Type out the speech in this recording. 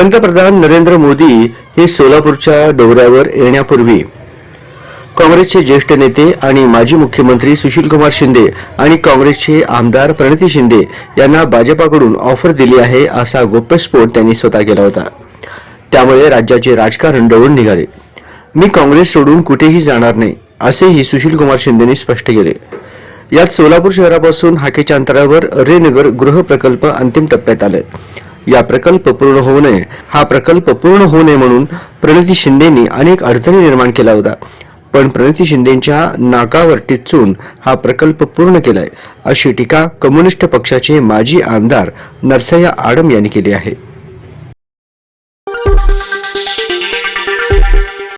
पंतप्रधान नरेंद्र मोदी हे सोलापूरच्या दौऱ्यावर येण्यापूर्वी काँग्रेसचे ज्येष्ठ नेते आणि माजी मुख्यमंत्री सुशीलकुमार शिंदे आणि काँग्रेसचे आमदार प्रणिती शिंदे यांना भाजपाकडून ऑफर दिली आहे असा गोप्यस्फोट त्यांनी स्वतः केला होता. त्यामुळे राज्याचे राजकारण डळून निघाले. मी काँग्रेस सोडून कुठेही जाणार नाही असेही सुशीलकुमार शिंदेनी स्पष्ट केले. यात सोलापूर शहरापासून हाकेच्या अंतरावर रेनगर गृह प्रकल्प अंतिम टप्प्यात आले या प्रकल्प पूर्ण होऊ नये. हा प्रकल्प पूर्ण होऊ नये म्हणून प्रणिती शिंदेनी अनेक अडचणी निर्माण केला होता पण प्रणिती शिंदेच्या नाकावर टिचून हा प्रकल्प पूर्ण केलाय अशी टीका कम्युनिस्ट पक्षाचे माजी आमदार नरसय्या आडम यांनी केली आहे.